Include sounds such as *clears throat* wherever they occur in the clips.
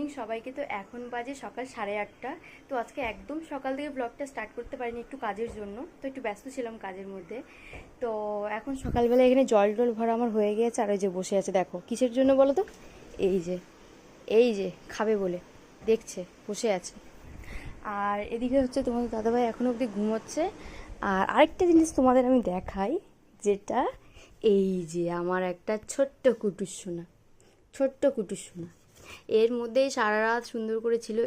Morning, সবাইকে তো এখন বাজে সকাল সাড়ে আটটা। তো আজকে একদম সকাল থেকে ব্লগটা স্টার্ট করতে পারিনি একটু কাজের জন্য। তো একটু ব্যস্ত ছিলাম কাজের মধ্যে। তো এখন সকালবেলা এখানে জল টল ভরা আমার হয়ে গিয়েছে আর ওই যে বসে আছে, দেখো। কিসের জন্য বলো তো? এই যে এই যে, খাবে বলে। দেখছে, বসে আছে। আর এদিকে হচ্ছে তোমাদের দাদাভাই এখনও অবধি ঘুমোচ্ছে। আর আরেকটা জিনিস তোমাদের আমি দেখাই, যেটা এই যে আমার একটা ছোট্ট কুটুর সোনা। ছোট্ট কুটুর সোনা। এর মধ্যেই সারা রাত সুন্দর করে ছিল।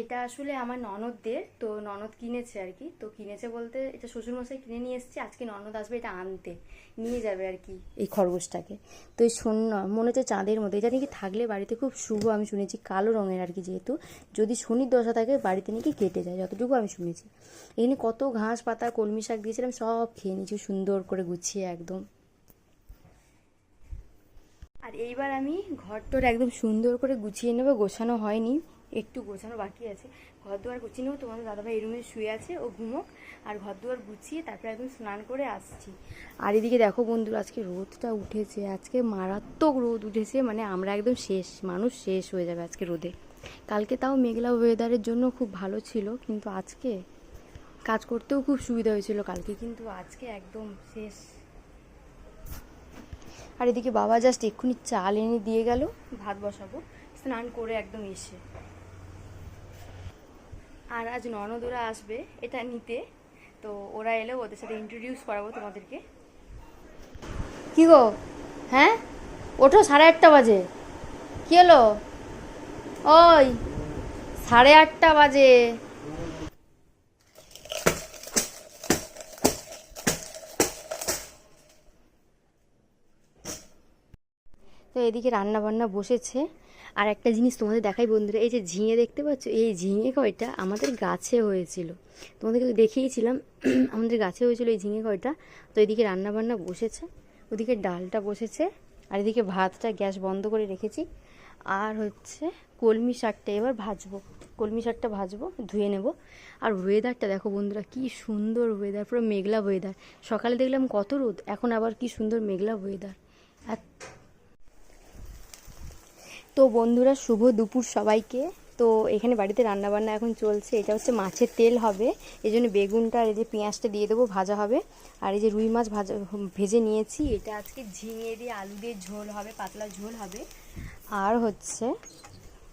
এটা আসলে আমার ননদদের, তো ননদ কিনেছে আর কি। তো কিনেছে বলতে এটা শ্বশুরমশাই কিনে নিয়ে এসছে, আজকে ননদ আসবে এটা আনতে। নিয়ে যাবে আর কি এই খরগোশটাকে। তো এই শূন্য মনে হচ্ছে চাঁদের মধ্যে। এটা নাকি থাকলে বাড়িতে খুব শুভ, আমি শুনেছি কালো রঙের আর কি যেহেতু। যদি শনির দশা থাকে, বাড়িতে নাকি কেটে যায়, যতটুকু আমি শুনেছি। এখানে কত ঘাস পাতা, কলমি শাক দিয়েছিলাম সব খেয়ে নিয়েছি, সুন্দর করে গুছিয়ে একদম। আর এইবার আমি ঘরটোর একদম সুন্দর করে গুছিয়ে নেব, গোছানো হয়নি, একটু গোছানো বাকি আছে। ঘর দুয়ার গুছিয়ে নেব, তোমাদের দাদাভাই এই রুমে শুয়ে আছে, ও ঘুমোক। আর ঘর দুয়ার গুছিয়ে তারপরে একদম স্নান করে আসছি। আর এদিকে দেখো বন্ধুরা, আজকে রোদটা উঠেছে, আজকে মারাত্মক রোদ উঠেছে মানে আমরা একদম শেষ, মানুষ শেষ হয়ে যাবে আজকে রোদে। কালকে তাও মেঘলা ওয়েদারের জন্য খুব ভালো ছিল, কিন্তু আজকে কাজ করতেও খুব সুবিধা হয়েছিল কালকে, কিন্তু আজকে একদম শেষ। আর এদিকে বাবা জাস্ট এক্ষুনি চাল এনে দিয়ে গেল। ভাত বসাবো। স্নান করে একদম এসে। আর আজ ননদরা আসবে, এটা নিতে। তো ওরা এলে ওদের সাথে ইন্ট্রোডিউস করাবো তোমাদেরকে। কি গো? হ্যাঁ? ওঠো, সাড়ে আটটা বাজে। কি হলো? ওই, সাড়ে আটটা বাজে। তো এদিকে রান্না বান্না বসেছে। আর একটা জিনিস তোমাদের দেখাই বন্ধুরা, এই যে ঝিঙে দেখতে পাচ্ছ? এই ঝিঙে কয়টা? আমাদের গাছে হয়েছিল। তোমাদেরকে দেখিয়েছিলাম, *clears throat* আমাদের গাছে হয়েছিল এই ঝিঙে কয়টা? তো এদিকে রান্না বান্না বসেছে, ওদিকে ডালটা বসেছে, আর এদিকে ভাতটা গ্যাস বন্ধ করে রেখেছি। আর হচ্ছে কলমি শাকটা এবার ভাজবো। কলমি শাকটা ভাজবো, ধুয়ে নেব। আর ওয়েদারটা দেখো বন্ধুরা, কি সুন্দর ওয়েদার পুরো মেঘলা ওয়েদার সকালে দেখলাম কত রোদ, এখন আবার কি সুন্দর মেঘলা ওয়েদার আর তো বন্ধুরা, শুভ দুপুর সবাইকে। তো এখানে বাড়িতে রান্না বান্না এখন চলছে। এটা হচ্ছে মাছের তেল হবে। এই জন্য বেগুনটা আর এই যে পেঁয়াজটা দিয়ে দেবো, ভাজা হবে। আর এই যে রুই মাছ ভাজা, ভেজে নিয়েছি। এটা আজকে ঝিঙে দিয়ে আলু দিয়ে ঝোল হবে, পাতলা ঝোল হবে। আর হচ্ছে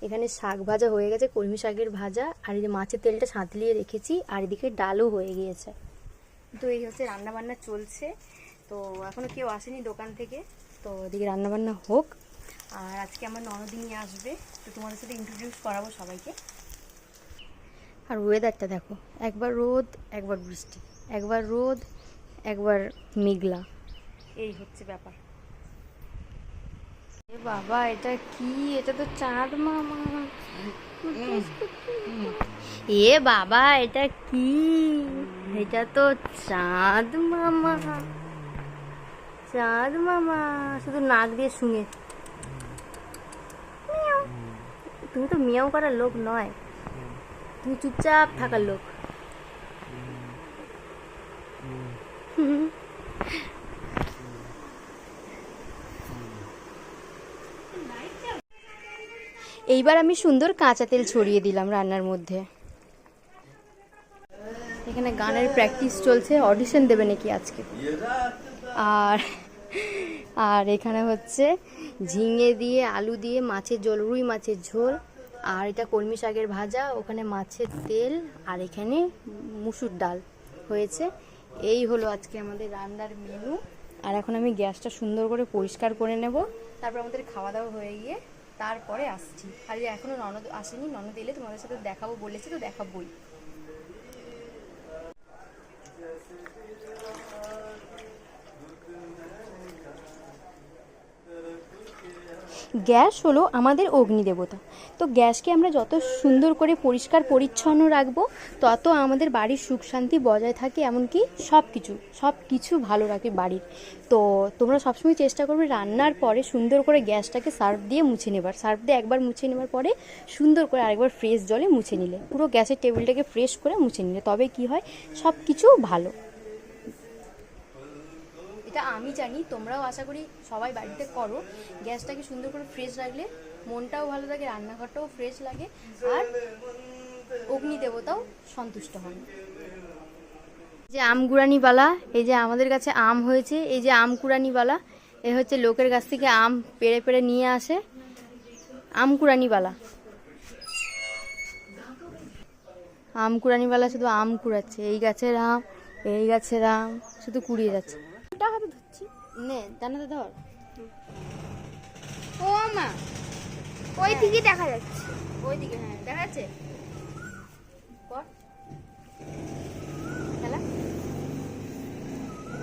এখানে শাক ভাজা হয়ে গেছে, কলমি শাকের ভাজা। আর এই যে মাছের তেলটা সাঁতলিয়ে রেখেছি। আর এদিকে ডালও হয়ে গিয়েছে। তো এই হচ্ছে রান্নাবান্না চলছে। তো এখনও কেউ আসেনি দোকান থেকে। তো এদিকে রান্নাবান্না হোক। আর আজকে আমার ননদিনী আসবে তো তোমাদের সাথে ইন্ট্রোডিউস করাবো সবাইকে। আর ওয়েদারটা দেখো একবার রোদ একবার বৃষ্টি একবার রোদ একবার মেঘলা। এই হচ্ছে ব্যাপার। এ বাবা এটা কি? এটা তো চাঁদ মামা। এ বাবা এটা কি? এটা তো চাঁদ মামা। চাঁদ মামা শুধু নাক দিয়ে শুঙে মিয়াও। তুমি তো মিয়াও করার লোক নয়। তুমি চুপচাপ থাকার লোক। এইবার আমি সুন্দর কাঁচা তেল ছড়িয়ে দিলাম রান্নার মধ্যে। এখানে গানের প্র্যাকটিস চলছে, অডিশন দেবে নাকি আজকে? আর আর এখানে হচ্ছে ঝিঙে দিয়ে, আলু দিয়ে, মাছের ঝোল, রুই মাছের ঝোল, আর এটা কলমি শাকের ভাজা, ওখানে মাছের তেল, আর এখানে মুসুর ডাল হয়েছে। এই হলো আজকে আমাদের রান্নার মেনু আর এখন আমি গ্যাসটা সুন্দর করে পরিষ্কার করে নেব। তারপর আমাদের খাওয়া দাওয়া হয়ে গিয়ে তারপরে আসছি। আর এখনও ননদ আসেনি, ননদ এলে তোমাদের সাথে দেখাবো, বলেছে তো দেখাবোই। গ্যাস হলো আমাদের অগ্নিদেবতা। তো গ্যাসকে আমরা যত সুন্দর করে পরিষ্কার, পরিচ্ছন্ন রাখব, তত আমাদের বাড়ির সুখ শান্তি বজায় থাকে, এমনকি সব কিছু সব কিছু ভালো রাখে বাড়ির। তো তোমরা সবসময় চেষ্টা করবে রান্নার পরে সুন্দর করে গ্যাসটাকে সার্ফ দিয়ে মুছে নেবার। সার্ফ দিয়ে একবার মুছে নেবার পরে সুন্দর করে আরেকবার ফ্রেশ জলে মুছে নিলে। পুরো গ্যাসের টেবিলটাকে ফ্রেশ করে মুছে নিলে, তবে কি হয়? সব কিছু ভালো। এটা আমি জানি, তোমরাও আশা করি সবাই বাড়িতে করো। গ্যাসটাকে সুন্দর করে ফ্রেশ রাখলে মনটাও ভালো থাকে, রান্নাঘরটাও ফ্রেশ লাগে, আর অগ্নি দেবতাও সন্তুষ্ট হন। যে আম কুড়ানিবালা এই যে আমাদের কাছে আম হয়েছে, এই যে আম কুড়ানিওয়ালা, এ হচ্ছে লোকের কাছ থেকে আম পেড়ে পেড়ে নিয়ে আসে। আম কুড়ানিওয়ালা। আম কুড়ানিবালা শুধু আম কুড়াচ্ছে, এই গাছের আম, এই গাছের আম, শুধু কুড়িয়ে যাচ্ছে। ওটা হাতে ধরছি। নে জানাতে ধর। ও মা ওই দিকে দেখা যাচ্ছে। ওইদিকে হ্যাঁ দেখা যাচ্ছে? কর। খেলা।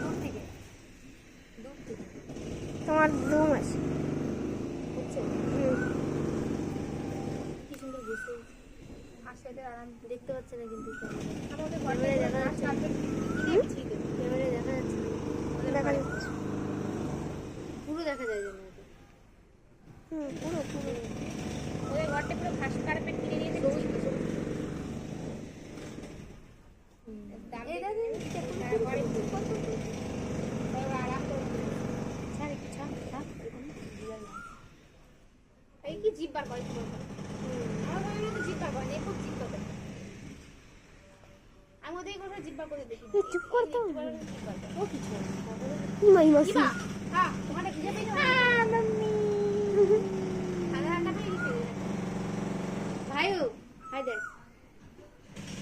দূর থেকে। দূর থেকে। তোমার ধুম আছে হচ্ছে? কি সুন্দর বসে আসলে আরাম। দেখতে পাচ্ছে না কিন্তু। আমাদের ক্যামেরায় দেখা যাচ্ছে ক্যামেরায় দেখা যাচ্ছে দেখা যাচ্ছে পুরো দেখা যায় যেন। হুম পুরো পুরো। ওদের ঘরটা পুরো ঘাস কার্পেট কিনে নিয়েছে এই দাদা, তারপরে আরাম করে ছাড় একটু ছাড়, ছাড়, এখানে বিড়াল না। এই কি জিভ বার করে? আমার ঘরে তো জিভ বার করে না, খুব জিভ করে। আমি ওদের ঘরে বার করে দেখি। চুপ করতে তারপরে ইমাই মাসি খানা রান্না করে গেছে। ভাইও হাই দেখ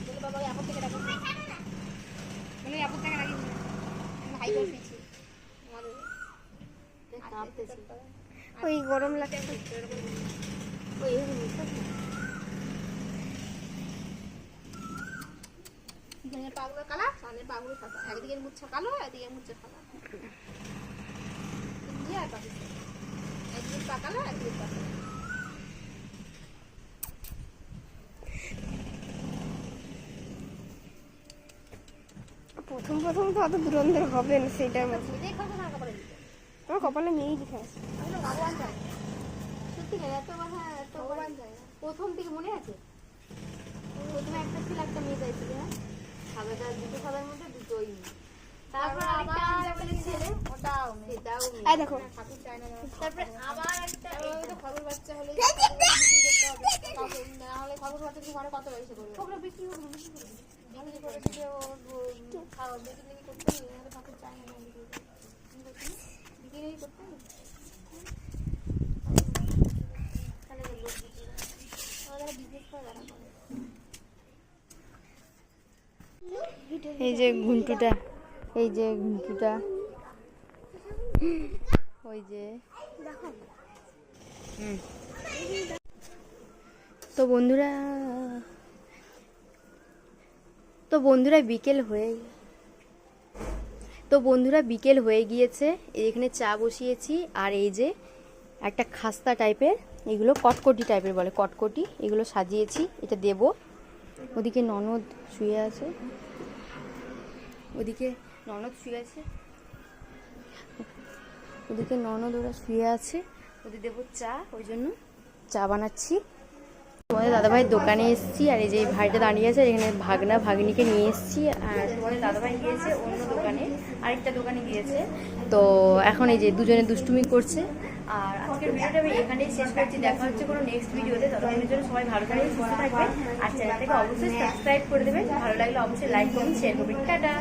বলে বাবা আপদ থেকে ডাকো। বলে আপদ থেকে ডাকি। দেখ, কাঁপতেছে ওই গরম ওই। পিছনের পাগুলো কালা সামনের পাগুলো সাদা একদিকের মুচ্ছা কালো একদিকের মুচ্ছা সাদা ইন্ডিয়া আর পাকিস্তান একদিকে পা কালো একদিকে পা সাদা প্রথম প্রথম তো অত দুরন্ধের হবে না সেটার খাব না কপালে মেয়েই লিখে আছে সত্যি না এত কথা এত প্রথম থেকে মনে আছে প্রথমে একটা ছিল, একটা মেয়ে চাইছিল হ্যাঁ? সাদাটা দুটো সাদার মধ্যে দুটোই। মেয়ে তারপর আবার একটা ছেলে ওটাও। সেটাও। এই দেখো। তারপরে আবার একটা তো খরগোশ বাচ্চা হলে না হলে খরগোশ বাচ্চা ঘরে কত পয়সা করবে? বিক্রি করব বিক্রি করে দিয়ে ও- খাওয়া বিক্রি করতে হবে, ঠাকুর চায় না বিক্রি করতে হবে? এই যে ঘুন্টুটা। এই যে ঘুন্টুটা ওই যে। তো বন্ধুরা তো বন্ধুরা বিকেল হয়ে তো বন্ধুরা বিকেল হয়ে গিয়েছে, এখানে চা বসিয়েছি, আর এই যে একটা খাস্তা টাইপের, এগুলো কটকটি টাইপের বলে, কটকটি, এগুলো সাজিয়েছি, এটা দেব। ওদিকে ননদ শুয়ে আছে। ওদিকে ননদ শুয়ে আছে। ওদিকে ননদ ওরা শুয়ে আছে। ওদের দেবো চা, ওই জন্য চা বানাচ্ছি। তোমাদের দাদাভাইয়ের দোকানে এসেছি, আর এই যে ভাইটা দাঁড়িয়ে আছে, এখানে ভাগনা ভাগ্নিকে নিয়ে এসেছি, আর তোমাদের দাদাভাই গিয়েছে অন্য দোকানে, আরেকটা দোকানে গিয়েছে। তো এখন এই যে দুজনে দুষ্টুমি করছে। আর আজকের ভিডিওটা আমি এখানেই শেষ করছি। দেখা হচ্ছে কোনো নেক্সট ভিডিওতে। ততক্ষণের জন্য সবাই ভালো থাকবেন, সুস্থ থাকবেন। আর চ্যানেলটাকে অবশ্যই সাবস্ক্রাইব করে দেবেন। ভালো লাগলে অবশ্যই লাইক করুন শেয়ার করবেন। টাটা!